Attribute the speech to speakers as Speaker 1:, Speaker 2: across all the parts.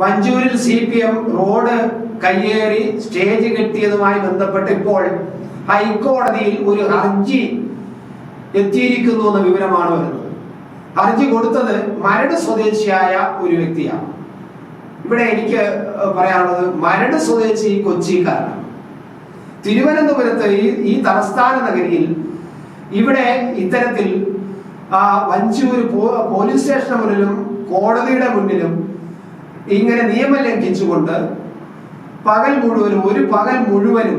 Speaker 1: വഞ്ചൂരിൽ C P M road കയ്യേറി stage കെട്ടിയതുമായി ബന്ധപ്പെട്ട് ഇപ്പോൾ ഹൈക്കോടതിയിൽ ഒരു ഹർജി എത്തിയിരിക്കുന്നു എന്ന വിവരമാണ് വരുന്നത്. ഹർജി കൊടുത്തത് മരട് സ്വദേശിയായ ഒരു വ്യക്തിയാണ്. ഇവിടെ എനിക്ക് പറയാനുള്ളത് മരട് സ്വദേശി കൊച്ചിക്കാരനാണ്. തിരുവനന്തപുരത്ത് ഈ തലസ്ഥാന നഗരിയിൽ ഇവിടെ ഇത്തരത്തിൽ ആ വഞ്ചൂര് പോലീസ് സ്റ്റേഷന് മുന്നിലും കോടതിയുടെ മുന്നിലും ഇങ്ങനെ നിയമം ലംഘിച്ചുകൊണ്ട് പകൽ മുഴുവനും ഒരു പകൽ മുഴുവനും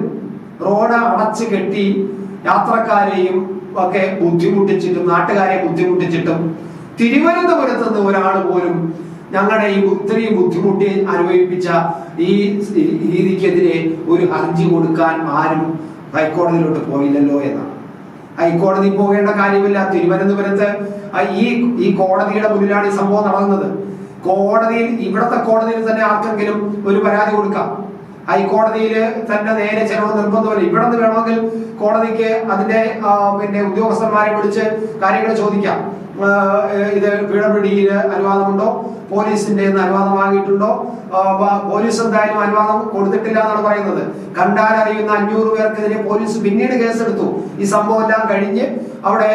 Speaker 1: റോഡ് അടച്ചു കെട്ടി യാത്രക്കാരെയും ഒക്കെ ബുദ്ധിമുട്ടിച്ചിട്ടും നാട്ടുകാരെ ബുദ്ധിമുട്ടിച്ചിട്ടും തിരുവനന്തപുരത്ത് നിന്ന് ഒരാൾ പോലും ഞങ്ങളുടെ ഈ ഇത്രയും ബുദ്ധിമുട്ടി അനുഭവിപ്പിച്ച ഈ രീതിക്കെതിരെ ഒരു ഹർജി കൊടുക്കാൻ ആരും ഹൈക്കോടതിയിലോട്ട് പോയില്ലല്ലോ എന്നാണ്. ഹൈക്കോടതി പോകേണ്ട കാര്യമില്ല. തിരുവനന്തപുരത്ത് ഈ ഈ കോടതിയുടെ മുന്നിലാണ് ഈ സംഭവം നടന്നത്. കോടതിയിൽ ഇവിടത്തെ കോടതിയിൽ തന്നെ ആർക്കെങ്കിലും ഒരു പരാതി കൊടുക്കാം? ഹൈക്കോടതിയിൽ തന്നെ നേരെ ചെലവ് നിർബന്ധമല്ല. ഇവിടെ നിന്ന് വേണമെങ്കിൽ കോടതിക്ക് അതിന്റെ പിന്നെ ഉദ്യോഗസ്ഥന്മാരെ വിളിച്ച് കാര്യങ്ങൾ ചോദിക്കാം. ഇത് പീഡബ്ല്യൂഡിയിൽ അനുവാദമുണ്ടോ? പോലീസിന്റെ അനുവാദം വാങ്ങിയിട്ടുണ്ടോ? പോലീസ് എന്തായാലും അനുവാദം കൊടുത്തിട്ടില്ല എന്നാണ് പറയുന്നത്. കണ്ടാൽ അറിയുന്ന അഞ്ഞൂറ് പേർക്കെതിരെ പോലീസ് പിന്നീട് കേസെടുത്തു. ഈ സംഭവം എല്ലാം കഴിഞ്ഞ് അവിടെ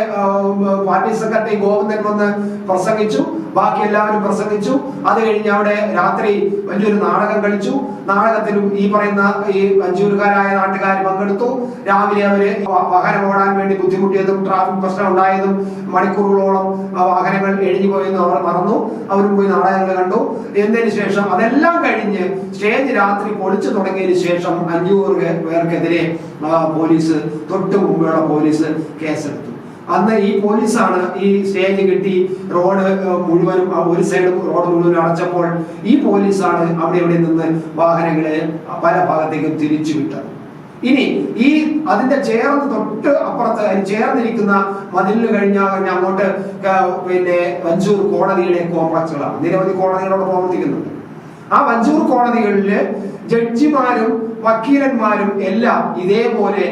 Speaker 1: പാർട്ടി സെക്രട്ടറി ഗോവിന്ദൻ വന്ന് പ്രസംഗിച്ചു. ബാക്കി എല്ലാവരും പ്രസംഗിച്ചു. അത് കഴിഞ്ഞ് അവിടെ രാത്രി വലിയൊരു നാടകം കളിച്ചു. നാടകത്തിലും ഈ പറയുന്ന ഈ അഞ്ചൂരുകാരായ നാട്ടുകാർ പങ്കെടുത്തു. രാവിലെ അവർ വാഹനം ഓടാൻ വേണ്ടി ബുദ്ധിമുട്ടിയതും ട്രാഫിക് പ്രശ്നം ഉണ്ടായതും മണിക്കൂറുകളോളം വാഹനങ്ങൾ എഴുതി പോയെന്ന് അവർ മറന്നു. അവരും പോയി നാടകങ്ങൾ കണ്ടു. എന്നതിന് ശേഷം അതെല്ലാം കഴിഞ്ഞ് സ്റ്റേജ് രാത്രി പൊളിച്ചു തുടങ്ങിയതിന് ശേഷം അഞ്ഞൂറ് പേർക്കെതിരെ പോലീസ് തൊട്ട് മുമ്പുള്ള പോലീസ് കേസെടുത്തു. അന്ന് ഈ പോലീസാണ് ഈ സ്റ്റേജ് കെട്ടി റോഡ് മുഴുവനും ഒരു സൈഡ് റോഡ് മുഴുവനും അടച്ചപ്പോൾ ഈ പോലീസാണ് അവിടെ ഇവിടെ നിന്ന് വാഹനങ്ങളെ പല ഭാഗത്തേക്കും തിരിച്ചു വിട്ടത്. ഇനി ഈ അതിന്റെ ചേർന്ന് തൊട്ട് അപ്പുറത്ത് ചേർന്നിരിക്കുന്ന മതിലിന് കഴിഞ്ഞ കഴിഞ്ഞ അങ്ങോട്ട് പിന്നെ വഞ്ചൂർ കോടതിയുടെ കോംപ്ലക്സുകളാണ്. നിരവധി കോടതികളോട് പ്രവർത്തിക്കുന്നുണ്ട്. ആ വഞ്ചൂർ കോടതികളിൽ ജഡ്ജിമാരും വക്കീലന്മാരും എല്ലാം ഇതേപോലെ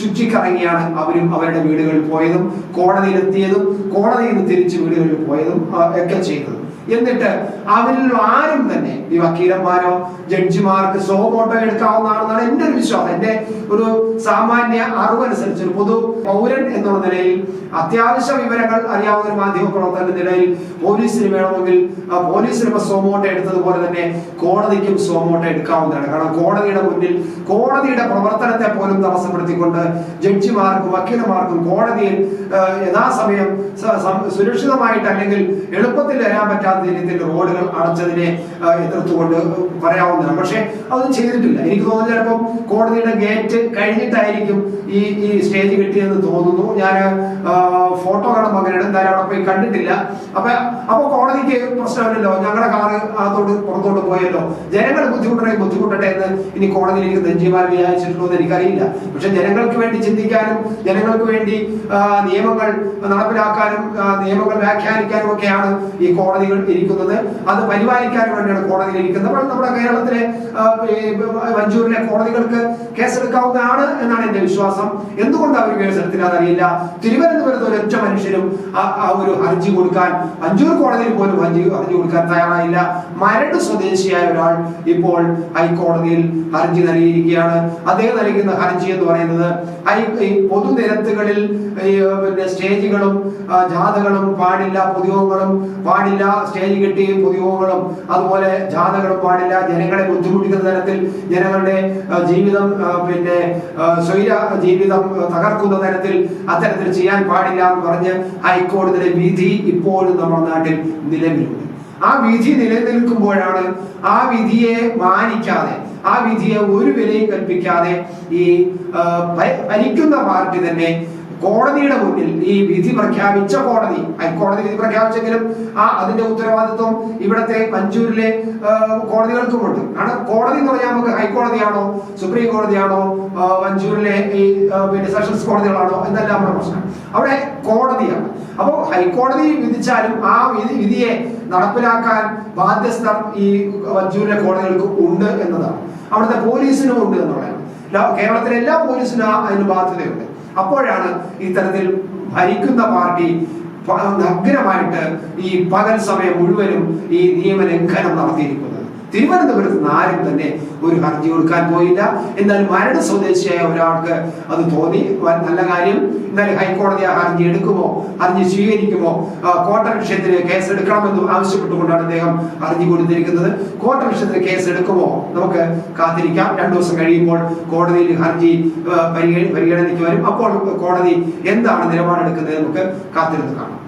Speaker 1: ചുറ്റിക്കറങ്ങിയാണ് അവരും അവരുടെ വീടുകളിൽ പോയതും കോടതിയിലെത്തിയതും കോടതിയിൽ നിന്ന് തിരിച്ച് വീടുകളിൽ പോയതും ഒക്കെ ചെയ്തത്. എന്നിട്ട് അവരിൽ ആരും തന്നെ ഈ വക്കീലന്മാരോ ജഡ്ജിമാർക്ക് സോ ഫോട്ടോ എടുക്കാവുന്നതാണെന്നാണ് എന്റെ ഒരു വിശ്വാസം. എന്റെ ഒരു സാമാന്യ അറിവനുസരിച്ച് ഒരു പൊതു പൗരൻ എന്നുള്ള നിലയിൽ അത്യാവശ്യ വിവരങ്ങൾ അറിയാവുന്ന ഒരു മാധ്യമ പ്രവർത്തകന്റെ നിലയിൽ പോലീസിന് വേണമെങ്കിൽ പോലീസിന് ഇപ്പൊ സോമോട്ട എടുത്തതുപോലെ തന്നെ കോടതിക്കും സോമോട്ട എടുക്കാവുന്നതാണ്. കാരണം കോടതിയുടെ മുന്നിൽ കോടതിയുടെ പ്രവർത്തനത്തെ പോലും തടസ്സപ്പെടുത്തിക്കൊണ്ട് ജഡ്ജിമാർക്കും വക്കീലമാർക്കും കോടതിയിൽ യഥാസമയം സുരക്ഷിതമായിട്ട് അല്ലെങ്കിൽ എളുപ്പത്തിൽ വരാൻ പറ്റാത്ത രീതിയിൽ റോഡുകൾ അടച്ചതിനെ എതിർത്തുകൊണ്ട് പറയാവുന്നതാണ്. പക്ഷെ അതൊന്നും ചെയ്തിട്ടില്ല. എനിക്ക് തോന്നുന്നു ചിലപ്പം കോടതിയുടെ ഗേറ്റ് കഴിഞ്ഞിട്ടായിരിക്കും ഈ ഈ സ്റ്റേജ് കിട്ടിയെന്ന് തോന്നുന്നു. ഞാൻ ഫോട്ടോ കാണുമ്പോൾ അങ്ങനെ എന്തായാലും അവിടെ പോയി കണ്ടിട്ടില്ല. അപ്പൊ അപ്പൊ കോടതിക്ക് പ്രശ്നമില്ലല്ലോ. ഞങ്ങളുടെ കാറ് അകത്തോട്ട് പുറത്തോട്ട് പോയല്ലോ. ജനങ്ങൾ ബുദ്ധിമുട്ടുണ്ടെങ്കിൽ ബുദ്ധിമുട്ടട്ടെ എന്ന് ഇനി കോടതിയിൽ എനിക്ക് നെഞ്ചിമാർ വിചാരിച്ചിട്ടുണ്ടോ എന്ന് എനിക്കറിയില്ല. പക്ഷെ ജനങ്ങൾക്ക് വേണ്ടി ചിന്തിക്കാനും ജനങ്ങൾക്ക് വേണ്ടി നിയമങ്ങൾ നടപ്പിലാക്കാനും നിയമങ്ങൾ വ്യാഖ്യാനിക്കാനും ഒക്കെയാണ് ഈ കോടതികൾ ഇരിക്കുന്നത്. അത് പരിപാലിക്കാൻ വേണ്ടിയാണ് കോടതിയിൽ ഇരിക്കുന്നത്. നമ്മുടെ കേരളത്തിലെ മഞ്ചൂരിലെ കോടതികൾക്ക് കേസെടുക്കാവുന്നതാണ് എന്നാണ് എന്റെ വിശ്വാസം. എന്തുകൊണ്ട് അവർ കേസെടുത്തില്ല എന്നറിയില്ല. തിരുവനന്തപുരത്ത് ഒരൊറ്റ മനുഷ്യരും ആ- ഒരു ഹർജി കൊടുക്കാൻ അഞ്ചൂർ കോടതിയിൽ പോലും ഹർജി ഹർജി കൊടുക്കാൻ തയ്യാറായില്ല. മരട് സ്വദേശിയായ ഒരാൾ ഇപ്പോൾ ഹൈക്കോടതിയിൽ ഹർജി നൽകിയിരിക്കുകയാണ്. അദ്ദേഹം നൽകുന്ന ഹർജി എന്ന് പറയുന്നത് ഈ പൊതുനിരത്തുകളിൽ പിന്നെ സ്റ്റേജുകളും ജാഥകളും പാടില്ല പൊതുയോഗങ്ങളും പാടില്ല സ്റ്റേജ് കെട്ടി പൊതുയോഗങ്ങളും അതുപോലെ ജാഥകളും പാടില്ല ജനങ്ങളെ ബുദ്ധിമുട്ടിക്കുന്ന തരത്തിൽ ജനങ്ങളുടെ ജീവിതം പിന്നെ സ്വൈര ജീവിതം തകർക്കുന്ന തരത്തിൽ അത്തരത്തിൽ ചെയ്യാൻ പാടില്ല എന്ന് പറഞ്ഞ് ഹൈക്കോടതിയുടെ വിധി ഇപ്പോഴും നമ്മുടെ നാട്ടിൽ നിലവിലുണ്ട്. ആ വിധി നിലനിൽക്കുമ്പോഴാണ് ആ വിധിയെ മാനിക്കാതെ ആ വിധിയെ ഒരു വിലയും കൽപ്പിക്കാതെ ഈ ഭരിക്കുന്ന പാർട്ടി തന്നെ കോടതിയുടെ മുന്നിൽ ഈ വിധി പ്രഖ്യാപിച്ച കോടതി ഹൈക്കോടതി വിധി പ്രഖ്യാപിച്ചെങ്കിലും ആ അതിന്റെ ഉത്തരവാദിത്വം ഇവിടത്തെ മഞ്ചൂരിലെ കോടതികൾക്കുമുണ്ട്. കാരണം കോടതി എന്ന് പറഞ്ഞാൽ നമുക്ക് ഹൈക്കോടതിയാണോ സുപ്രീം കോടതിയാണോ മഞ്ചൂരിലെ ഈ പിന്നെ സെഷൻസ് കോടതികളാണോ എന്നല്ല നമ്മുടെ പ്രശ്നം. അവിടെ കോടതിയാണ്. അപ്പോൾ ഹൈക്കോടതി വിധിച്ചാലും ആ വിധി വിധിയെ നടപ്പിലാക്കാൻ ബാധ്യസ്ഥർ ഈ മഞ്ചൂരിലെ കോടതികൾക്ക് ഉണ്ട് എന്നതാണ്. അവിടുത്തെ പോലീസിനും ഉണ്ട് എന്ന് പറയാം. കേരളത്തിലെ എല്ലാ പോലീസിനും അതിന് ബാധ്യതയുണ്ട്. അപ്പോഴാണ് ഇത്തരത്തിൽ ഭരിക്കുന്ന പാർട്ടി നഗ്നമായിട്ട് ഈ പകൽ സമയം മുഴുവനും ഈ നിയമലംഘനം നടത്തിയിരിക്കുന്നത്. തിരുവനന്തപുരത്ത് ആരും തന്നെ ഒരു ഹർജി കൊടുക്കാൻ പോയില്ല. എന്നാൽ മരട് സ്വദേശിയായ ഒരാൾക്ക് അത് തോന്നി നല്ല കാര്യം. എന്നാൽ ഹൈക്കോടതി ആ ഹർജി എടുക്കുമോ? ഹർജി സ്വീകരിക്കുമോ? കോട്ട വിഷയത്തിന് കേസ് എടുക്കണമെന്ന് ആവശ്യപ്പെട്ടുകൊണ്ടാണ് അദ്ദേഹം ഹർജി കൊടുത്തിരിക്കുന്നത്. കോട്ട വിഷയത്തിന് കേസ് എടുക്കുമോ നമുക്ക് കാത്തിരിക്കാം. രണ്ടു ദിവസം കഴിയുമ്പോൾ കോടതിയിൽ ഹർജി പരിഗണനയ്ക്ക് വരും. അപ്പോൾ കോടതി എന്താണ് നിലപാടെടുക്കുന്നത്? നമുക്ക് കാത്തിരുന്ന് കാണാം.